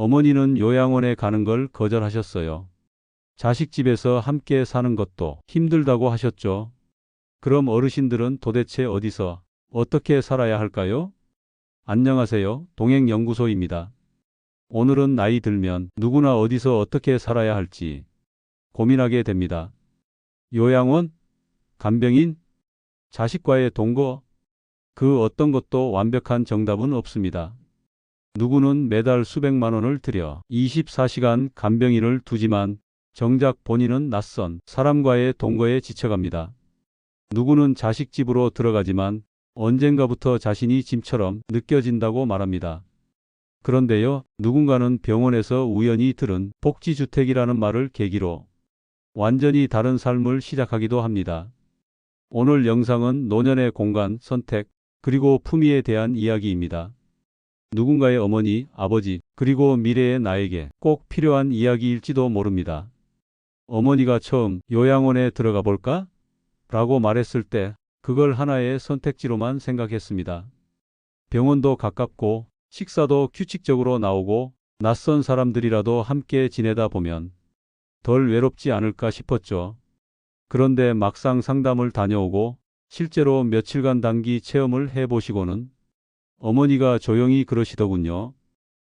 어머니는 요양원에 가는 걸 거절하셨어요. 자식 집에서 함께 사는 것도 힘들다고 하셨죠. 그럼 어르신들은 도대체 어디서 어떻게 살아야 할까요? 안녕하세요. 동행연구소입니다. 오늘은 나이 들면 누구나 어디서 어떻게 살아야 할지 고민하게 됩니다. 요양원? 간병인? 자식과의 동거? 그 어떤 것도 완벽한 정답은 없습니다. 누구는 매달 수백만 원을 들여 24시간 간병인을 두지만 정작 본인은 낯선 사람과의 동거에 지쳐갑니다. 누구는 자식 집으로 들어가지만 언젠가부터 자신이 짐처럼 느껴진다고 말합니다. 그런데요, 누군가는 병원에서 우연히 들은 복지주택이라는 말을 계기로 완전히 다른 삶을 시작하기도 합니다. 오늘 영상은 노년의 공간, 선택, 그리고 품위에 대한 이야기입니다. 누군가의 어머니, 아버지, 그리고 미래의 나에게 꼭 필요한 이야기일지도 모릅니다. 어머니가 처음 요양원에 들어가 볼까? 라고 말했을 때 그걸 하나의 선택지로만 생각했습니다. 병원도 가깝고 식사도 규칙적으로 나오고 낯선 사람들이라도 함께 지내다 보면 덜 외롭지 않을까 싶었죠. 그런데 막상 상담을 다녀오고 실제로 며칠간 단기 체험을 해보시고는 어머니가 조용히 그러시더군요.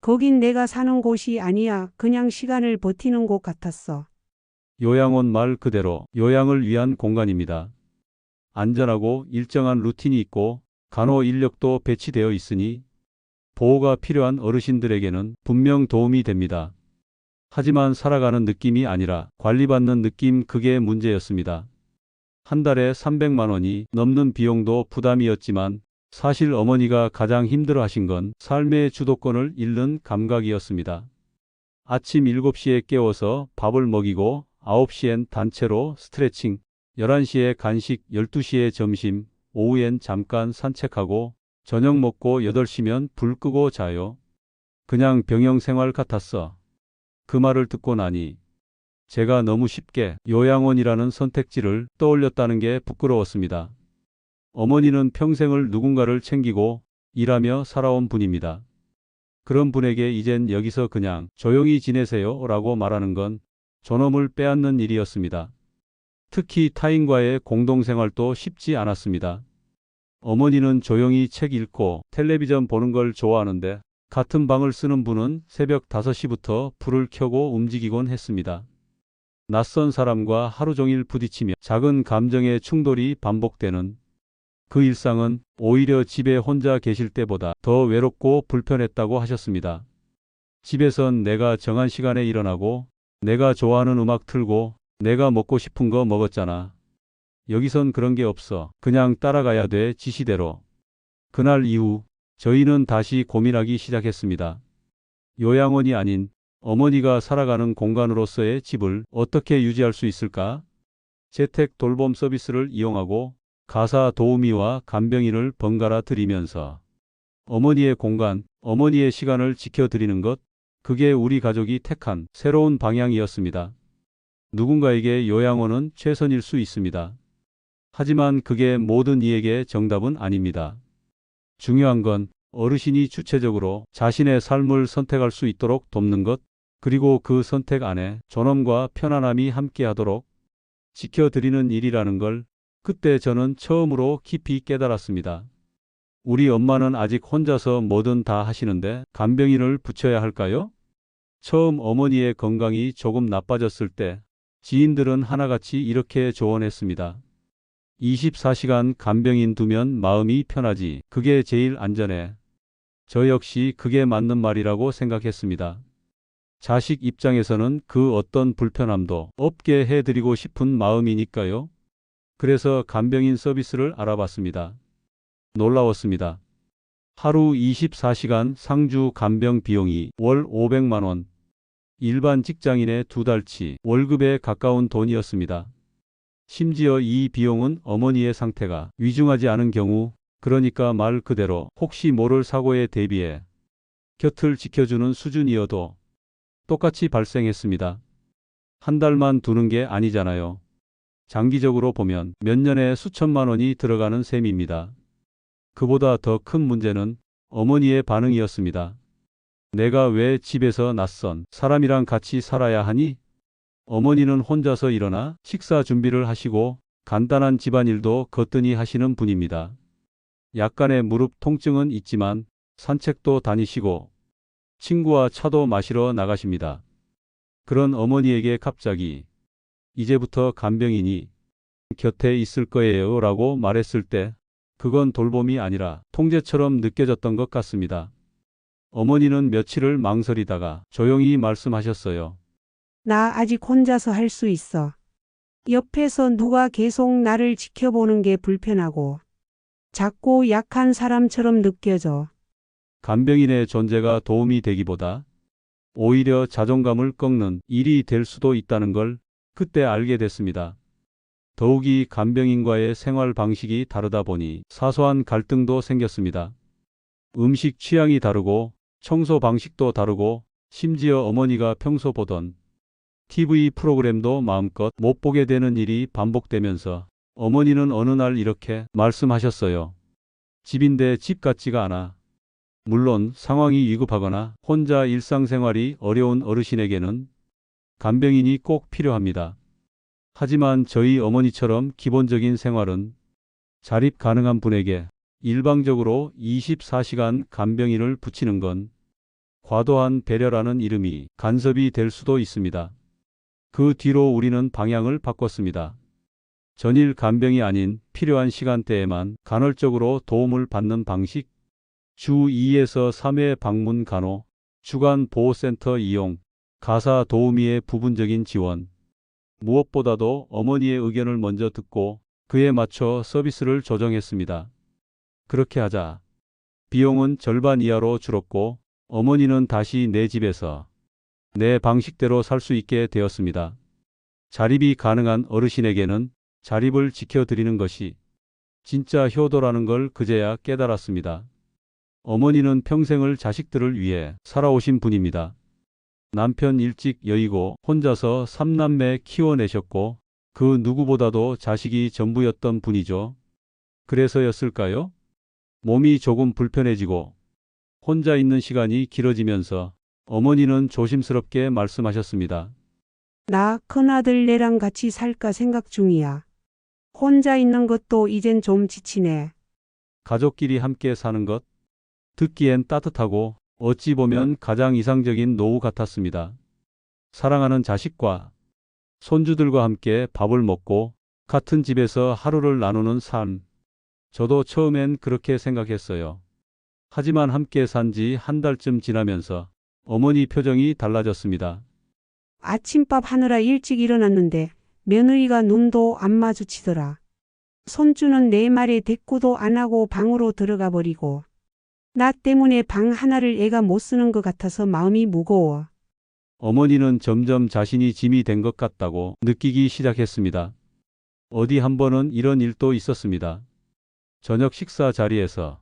거긴 내가 사는 곳이 아니야. 그냥 시간을 버티는 곳 같았어. 요양원 말 그대로 요양을 위한 공간입니다. 안전하고 일정한 루틴이 있고 간호 인력도 배치되어 있으니 보호가 필요한 어르신들에게는 분명 도움이 됩니다. 하지만 살아가는 느낌이 아니라 관리받는 느낌 그게 문제였습니다. 한 달에 300만 원이 넘는 비용도 부담이었지만 사실 어머니가 가장 힘들어 하신 건 삶의 주도권을 잃는 감각이었습니다. 아침 7시에 깨워서 밥을 먹이고 9시엔 단체로 스트레칭, 11시에 간식, 12시에 점심, 오후엔 잠깐 산책하고 저녁 먹고 8시면 불 끄고 자요. 그냥 병영 생활 같았어. 그 말을 듣고 나니 제가 너무 쉽게 요양원이라는 선택지를 떠올렸다는 게 부끄러웠습니다. 어머니는 평생을 누군가를 챙기고 일하며 살아온 분입니다. 그런 분에게 이젠 여기서 그냥 조용히 지내세요 라고 말하는 건 존엄을 빼앗는 일이었습니다. 특히 타인과의 공동생활도 쉽지 않았습니다. 어머니는 조용히 책 읽고 텔레비전 보는 걸 좋아하는데 같은 방을 쓰는 분은 새벽 5시부터 불을 켜고 움직이곤 했습니다. 낯선 사람과 하루 종일 부딪히며 작은 감정의 충돌이 반복되는 그 일상은 오히려 집에 혼자 계실 때보다 더 외롭고 불편했다고 하셨습니다. 집에선 내가 정한 시간에 일어나고 내가 좋아하는 음악 틀고 내가 먹고 싶은 거 먹었잖아. 여기선 그런 게 없어. 그냥 따라가야 돼, 지시대로. 그날 이후 저희는 다시 고민하기 시작했습니다. 요양원이 아닌 어머니가 살아가는 공간으로서의 집을 어떻게 유지할 수 있을까? 재택 돌봄 서비스를 이용하고 가사 도우미와 간병인을 번갈아 드리면서 어머니의 공간, 어머니의 시간을 지켜드리는 것, 그게 우리 가족이 택한 새로운 방향이었습니다. 누군가에게 요양원은 최선일 수 있습니다. 하지만 그게 모든 이에게 정답은 아닙니다. 중요한 건 어르신이 주체적으로 자신의 삶을 선택할 수 있도록 돕는 것, 그리고 그 선택 안에 존엄과 편안함이 함께하도록 지켜드리는 일이라는 걸 그때 저는 처음으로 깊이 깨달았습니다. 우리 엄마는 아직 혼자서 뭐든 다 하시는데 간병인을 붙여야 할까요? 처음 어머니의 건강이 조금 나빠졌을 때 지인들은 하나같이 이렇게 조언했습니다. 24시간 간병인 두면 마음이 편하지. 그게 제일 안전해. 저 역시 그게 맞는 말이라고 생각했습니다. 자식 입장에서는 그 어떤 불편함도 없게 해드리고 싶은 마음이니까요. 그래서 간병인 서비스를 알아봤습니다. 놀라웠습니다. 하루 24시간 상주 간병 비용이 월 500만 원. 일반 직장인의 두 달치 월급에 가까운 돈이었습니다. 심지어 이 비용은 어머니의 상태가 위중하지 않은 경우, 그러니까 말 그대로 혹시 모를 사고에 대비해 곁을 지켜주는 수준이어도 똑같이 발생했습니다. 한 달만 두는 게 아니잖아요. 장기적으로 보면 몇 년에 수천만 원이 들어가는 셈입니다. 그보다 더 큰 문제는 어머니의 반응이었습니다. 내가 왜 집에서 낯선 사람이랑 같이 살아야 하니? 어머니는 혼자서 일어나 식사 준비를 하시고 간단한 집안일도 거뜬히 하시는 분입니다. 약간의 무릎 통증은 있지만 산책도 다니시고 친구와 차도 마시러 나가십니다. 그런 어머니에게 갑자기 이제부터 간병인이 곁에 있을 거예요 라고 말했을 때 그건 돌봄이 아니라 통제처럼 느껴졌던 것 같습니다. 어머니는 며칠을 망설이다가 조용히 말씀하셨어요. 나 아직 혼자서 할 수 있어. 옆에서 누가 계속 나를 지켜보는 게 불편하고 작고 약한 사람처럼 느껴져. 간병인의 존재가 도움이 되기보다 오히려 자존감을 꺾는 일이 될 수도 있다는 걸 그때 알게 됐습니다. 더욱이 간병인과의 생활 방식이 다르다 보니 사소한 갈등도 생겼습니다. 음식 취향이 다르고 청소 방식도 다르고 심지어 어머니가 평소 보던 TV 프로그램도 마음껏 못 보게 되는 일이 반복되면서 어머니는 어느 날 이렇게 말씀하셨어요. 집인데 집 같지가 않아. 물론 상황이 위급하거나 혼자 일상생활이 어려운 어르신에게는 간병인이 꼭 필요합니다. 하지만 저희 어머니처럼 기본적인 생활은 자립 가능한 분에게 일방적으로 24시간 간병인을 붙이는 건 과도한 배려라는 이름이 간섭이 될 수도 있습니다. 그 뒤로 우리는 방향을 바꿨습니다. 전일 간병이 아닌 필요한 시간대에만 간헐적으로 도움을 받는 방식, 주 2에서 3회 방문 간호, 주간 보호센터 이용, 가사 도우미의 부분적인 지원. 무엇보다도 어머니의 의견을 먼저 듣고 그에 맞춰 서비스를 조정했습니다. 그렇게 하자 비용은 절반 이하로 줄었고 어머니는 다시 내 집에서 내 방식대로 살 수 있게 되었습니다. 자립이 가능한 어르신에게는 자립을 지켜드리는 것이 진짜 효도라는 걸 그제야 깨달았습니다. 어머니는 평생을 자식들을 위해 살아오신 분입니다. 남편 일찍 여의고 혼자서 삼남매 키워내셨고 그 누구보다도 자식이 전부였던 분이죠. 그래서였을까요? 몸이 조금 불편해지고 혼자 있는 시간이 길어지면서 어머니는 조심스럽게 말씀하셨습니다. 나 큰아들 내랑 같이 살까 생각 중이야. 혼자 있는 것도 이젠 좀 지치네. 가족끼리 함께 사는 것 듣기엔 따뜻하고 어찌 보면 가장 이상적인 노후 같았습니다. 사랑하는 자식과 손주들과 함께 밥을 먹고 같은 집에서 하루를 나누는 삶. 저도 처음엔 그렇게 생각했어요. 하지만 함께 산 지 한 달쯤 지나면서 어머니 표정이 달라졌습니다. 아침밥 하느라 일찍 일어났는데 며느리가 눈도 안 마주치더라. 손주는 내 말에 대꾸도 안 하고 방으로 들어가 버리고 나 때문에 방 하나를 애가 못 쓰는 것 같아서 마음이 무거워. 어머니는 점점 자신이 짐이 된 것 같다고 느끼기 시작했습니다. 어디 한 번은 이런 일도 있었습니다. 저녁 식사 자리에서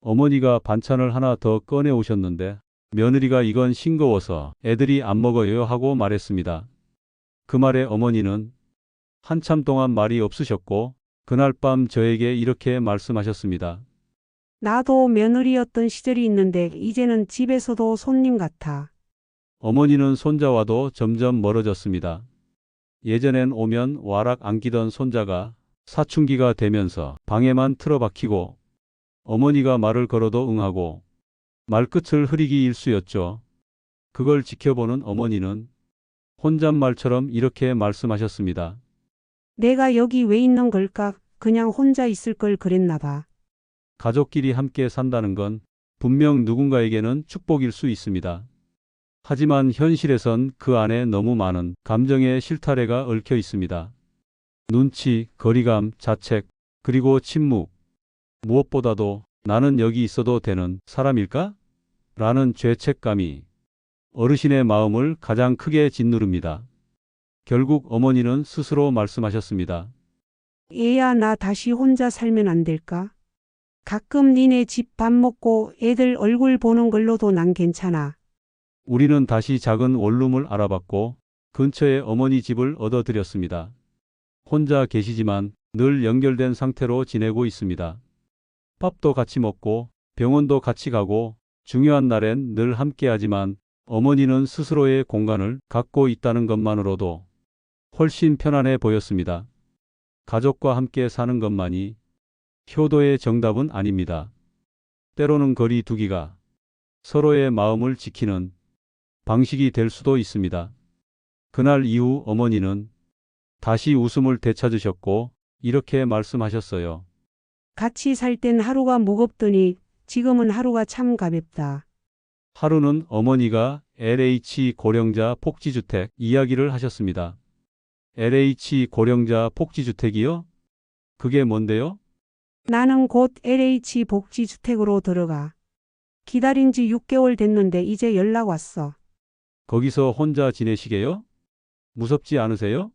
어머니가 반찬을 하나 더 꺼내 오셨는데 며느리가 이건 싱거워서 애들이 안 먹어요 하고 말했습니다. 그 말에 어머니는 한참 동안 말이 없으셨고 그날 밤 저에게 이렇게 말씀하셨습니다. 나도 며느리였던 시절이 있는데 이제는 집에서도 손님 같아. 어머니는 손자와도 점점 멀어졌습니다. 예전엔 오면 와락 안기던 손자가 사춘기가 되면서 방에만 틀어박히고 어머니가 말을 걸어도 응하고 말끝을 흐리기 일쑤였죠. 그걸 지켜보는 어머니는 혼잣말처럼 이렇게 말씀하셨습니다. 내가 여기 왜 있는 걸까? 그냥 혼자 있을 걸 그랬나 봐. 가족끼리 함께 산다는 건 분명 누군가에게는 축복일 수 있습니다. 하지만 현실에선 그 안에 너무 많은 감정의 실타래가 얽혀 있습니다. 눈치, 거리감, 자책, 그리고 침묵. 무엇보다도 나는 여기 있어도 되는 사람일까? 라는 죄책감이 어르신의 마음을 가장 크게 짓누릅니다. 결국 어머니는 스스로 말씀하셨습니다. 얘야 나 다시 혼자 살면 안 될까? 가끔 니네 집 밥 먹고 애들 얼굴 보는 걸로도 난 괜찮아. 우리는 다시 작은 원룸을 알아봤고 근처에 어머니 집을 얻어드렸습니다. 혼자 계시지만 늘 연결된 상태로 지내고 있습니다. 밥도 같이 먹고 병원도 같이 가고 중요한 날엔 늘 함께하지만 어머니는 스스로의 공간을 갖고 있다는 것만으로도 훨씬 편안해 보였습니다. 가족과 함께 사는 것만이 효도의 정답은 아닙니다. 때로는 거리 두기가 서로의 마음을 지키는 방식이 될 수도 있습니다. 그날 이후 어머니는 다시 웃음을 되찾으셨고 이렇게 말씀하셨어요. 같이 살 땐 하루가 무겁더니 지금은 하루가 참 가볍다. 하루는 어머니가 LH 고령자 복지주택 이야기를 하셨습니다. LH 고령자 복지주택이요? 그게 뭔데요? 나는 곧 LH 복지주택으로 들어가. 기다린 지 6개월 됐는데 이제 연락 왔어. 거기서 혼자 지내시게요? 무섭지 않으세요?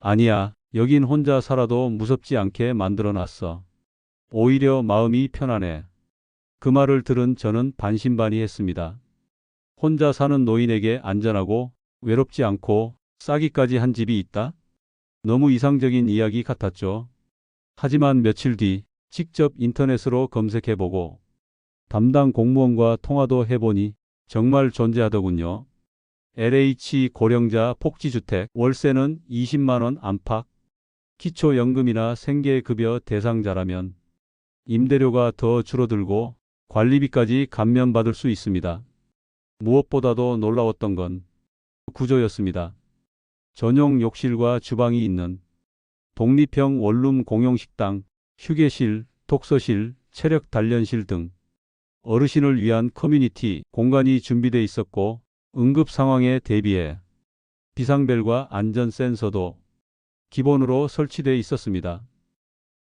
아니야. 여긴 혼자 살아도 무섭지 않게 만들어 놨어. 오히려 마음이 편안해. 그 말을 들은 저는 반신반의 했습니다. 혼자 사는 노인에게 안전하고 외롭지 않고 싸기까지 한 집이 있다? 너무 이상적인 이야기 같았죠. 하지만 며칠 뒤 직접 인터넷으로 검색해보고 담당 공무원과 통화도 해보니 정말 존재하더군요. LH 고령자 복지주택 월세는 20만원 안팎, 기초연금이나 생계급여 대상자라면 임대료가 더 줄어들고 관리비까지 감면받을 수 있습니다. 무엇보다도 놀라웠던 건 구조였습니다. 전용 욕실과 주방이 있는 독립형 원룸 공용식당, 휴게실, 독서실, 체력 단련실 등 어르신을 위한 커뮤니티 공간이 준비돼 있었고 응급 상황에 대비해 비상벨과 안전 센서도 기본으로 설치돼 있었습니다.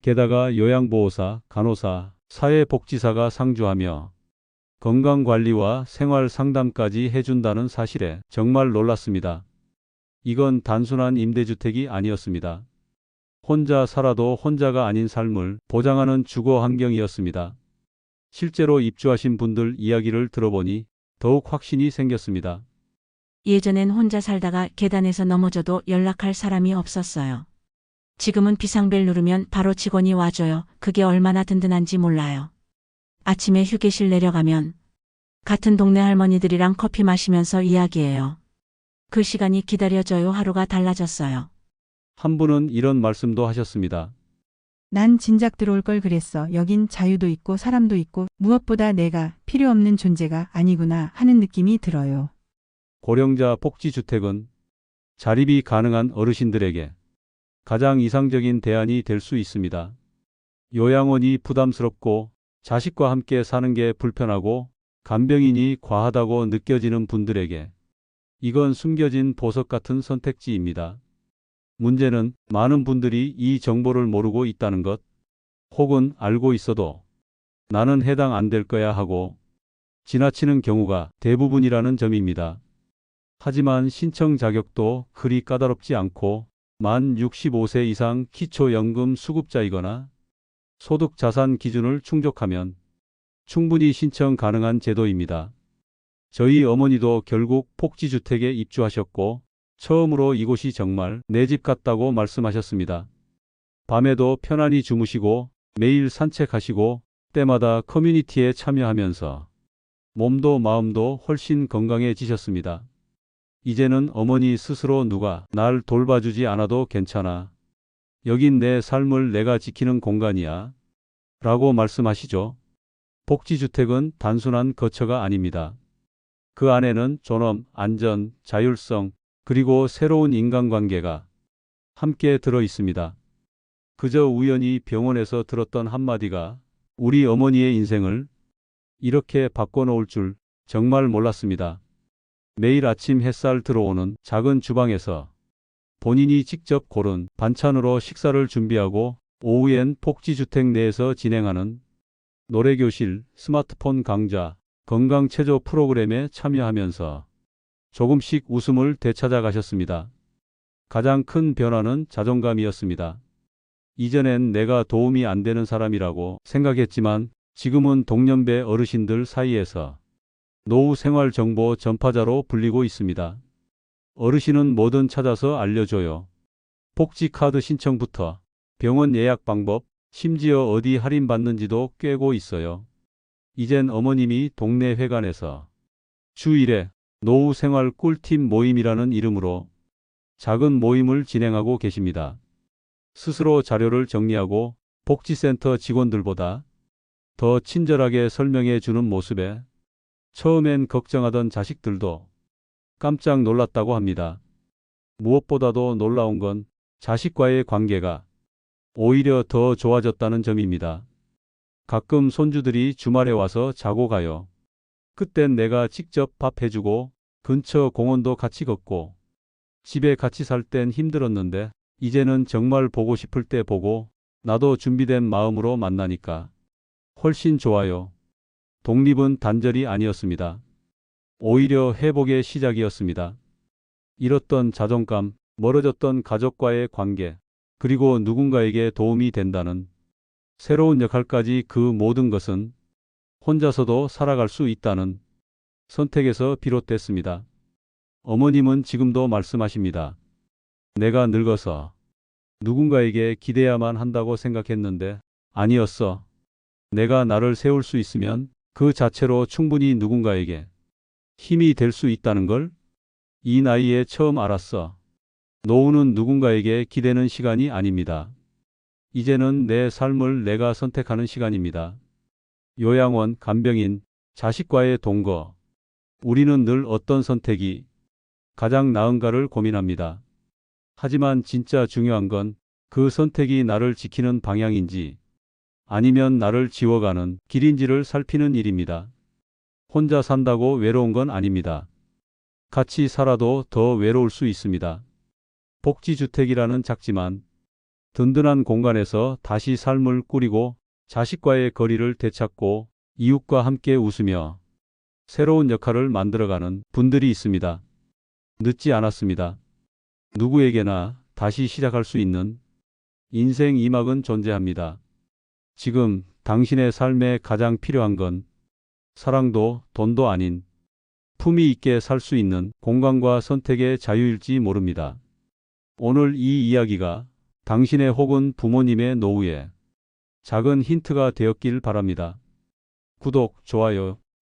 게다가 요양보호사, 간호사, 사회복지사가 상주하며 건강관리와 생활 상담까지 해준다는 사실에 정말 놀랐습니다. 이건 단순한 임대주택이 아니었습니다. 혼자 살아도 혼자가 아닌 삶을 보장하는 주거 환경이었습니다. 실제로 입주하신 분들 이야기를 들어보니 더욱 확신이 생겼습니다. 예전엔 혼자 살다가 계단에서 넘어져도 연락할 사람이 없었어요. 지금은 비상벨 누르면 바로 직원이 와줘요. 그게 얼마나 든든한지 몰라요. 아침에 휴게실 내려가면 같은 동네 할머니들이랑 커피 마시면서 이야기해요. 그 시간이 기다려져요. 하루가 달라졌어요. 한 분은 이런 말씀도 하셨습니다. 난 진작 들어올 걸 그랬어. 여긴 자유도 있고 사람도 있고 무엇보다 내가 필요 없는 존재가 아니구나 하는 느낌이 들어요. 고령자 복지주택은 자립이 가능한 어르신들에게 가장 이상적인 대안이 될 수 있습니다. 요양원이 부담스럽고 자식과 함께 사는 게 불편하고 간병인이 과하다고 느껴지는 분들에게 이건 숨겨진 보석 같은 선택지입니다. 문제는 많은 분들이 이 정보를 모르고 있다는 것, 혹은 알고 있어도 나는 해당 안 될 거야 하고 지나치는 경우가 대부분이라는 점입니다. 하지만 신청 자격도 그리 까다롭지 않고 만 65세 이상 기초연금 수급자이거나 소득 자산 기준을 충족하면 충분히 신청 가능한 제도입니다. 저희 어머니도 결국 복지주택에 입주하셨고 처음으로 이곳이 정말 내 집 같다고 말씀하셨습니다. 밤에도 편안히 주무시고 매일 산책하시고 때마다 커뮤니티에 참여하면서 몸도 마음도 훨씬 건강해지셨습니다. 이제는 어머니 스스로 누가 날 돌봐주지 않아도 괜찮아. 여긴 내 삶을 내가 지키는 공간이야. 라고 말씀하시죠. 복지주택은 단순한 거처가 아닙니다. 그 안에는 존엄, 안전, 자율성, 그리고 새로운 인간관계가 함께 들어 있습니다. 그저 우연히 병원에서 들었던 한마디가 우리 어머니의 인생을 이렇게 바꿔놓을 줄 정말 몰랐습니다. 매일 아침 햇살 들어오는 작은 주방에서 본인이 직접 고른 반찬으로 식사를 준비하고 오후엔 복지주택 내에서 진행하는 노래교실, 스마트폰 강좌, 건강체조 프로그램에 참여하면서 조금씩 웃음을 되찾아 가셨습니다. 가장 큰 변화는 자존감이었습니다. 이전엔 내가 도움이 안 되는 사람이라고 생각했지만 지금은 동년배 어르신들 사이에서 노후 생활 정보 전파자로 불리고 있습니다. 어르신은 뭐든 찾아서 알려줘요. 복지 카드 신청부터 병원 예약 방법, 심지어 어디 할인 받는지도 꿰고 있어요. 이젠 어머님이 동네 회관에서 주1회 노후 생활 꿀팁 모임이라는 이름으로 작은 모임을 진행하고 계십니다. 스스로 자료를 정리하고 복지센터 직원들보다 더 친절하게 설명해 주는 모습에 처음엔 걱정하던 자식들도 깜짝 놀랐다고 합니다. 무엇보다도 놀라운 건 자식과의 관계가 오히려 더 좋아졌다는 점입니다. 가끔 손주들이 주말에 와서 자고 가요. 그땐 내가 직접 밥 해주고 근처 공원도 같이 걷고 집에 같이 살 땐 힘들었는데 이제는 정말 보고 싶을 때 보고 나도 준비된 마음으로 만나니까 훨씬 좋아요. 독립은 단절이 아니었습니다. 오히려 회복의 시작이었습니다. 잃었던 자존감, 멀어졌던 가족과의 관계, 그리고 누군가에게 도움이 된다는 새로운 역할까지 그 모든 것은 혼자서도 살아갈 수 있다는 선택에서 비롯됐습니다. 어머님은 지금도 말씀하십니다. 내가 늙어서 누군가에게 기대야만 한다고 생각했는데 아니었어. 내가 나를 세울 수 있으면 그 자체로 충분히 누군가에게 힘이 될 수 있다는 걸 이 나이에 처음 알았어. 노후는 누군가에게 기대는 시간이 아닙니다. 이제는 내 삶을 내가 선택하는 시간입니다. 요양원, 간병인, 자식과의 동거. 우리는 늘 어떤 선택이 가장 나은가를 고민합니다. 하지만 진짜 중요한 건 그 선택이 나를 지키는 방향인지 아니면 나를 지워가는 길인지를 살피는 일입니다. 혼자 산다고 외로운 건 아닙니다. 같이 살아도 더 외로울 수 있습니다. 복지주택이라는 작지만 든든한 공간에서 다시 삶을 꾸리고 자식과의 거리를 되찾고 이웃과 함께 웃으며 새로운 역할을 만들어가는 분들이 있습니다. 늦지 않았습니다. 누구에게나 다시 시작할 수 있는 인생 이막은 존재합니다. 지금 당신의 삶에 가장 필요한 건 사랑도 돈도 아닌 품위 있게 살 수 있는 공간과 선택의 자유일지 모릅니다. 오늘 이 이야기가 당신의 혹은 부모님의 노후에 작은 힌트가 되었길 바랍니다. 구독, 좋아요,